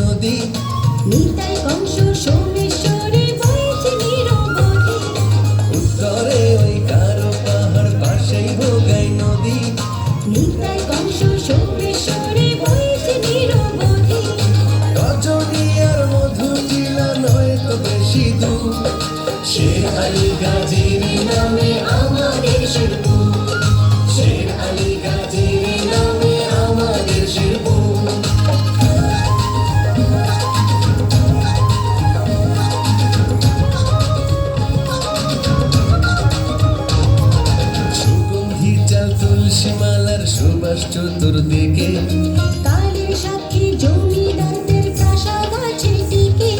নদী। নিতাই কংস সোমেশ্বরে বইছে উত্তরে ওই কারও পাহাড় পাশেই ভোগাই নদী। নিতাই কংস সোমেশ্বরে বইছে রজনী আর মধু ছিল নয় তো বেশি দূর। সে সুবাস চতুর্দিকে। কালের সাক্ষী জমিদারদের প্রাসাদ আছে টিকে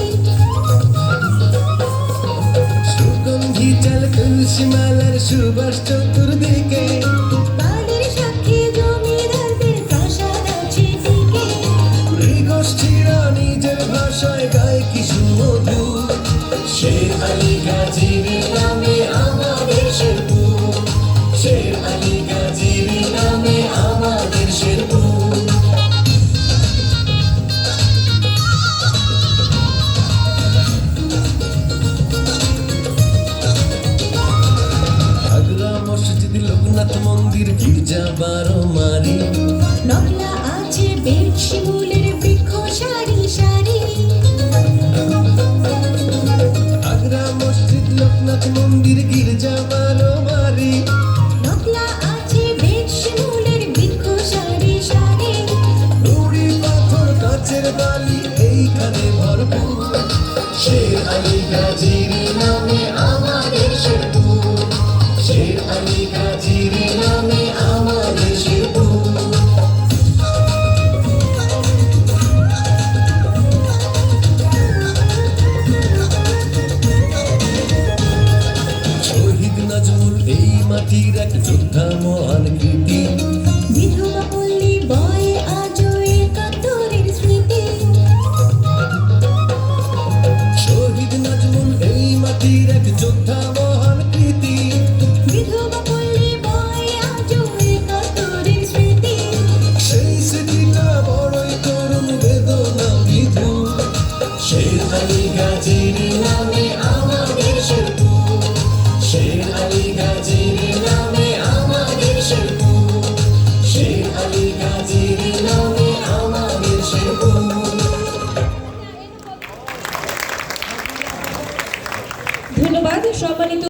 সুগন্ধি চাল তুলসী সুবাস চতুর্দিকে। নিজের ভাষায় গায় কি সুমধু শের আলী গাজীর নামে বারো মারি। নকলা আছে বেট শিমুলের বৃক্ষ সারি সারি। আগ্রা মসজিদ লোকনাথ মন্দির গির্জা বারো মারি। নকলা আছে বেট শিমুলের বৃক্ষ সারি সারি। নুড়ি পাথর কাচের বালি এইখানে ভরপুর। শের আলী গাজীর মহান কৃতি বিধবা সম্মানিত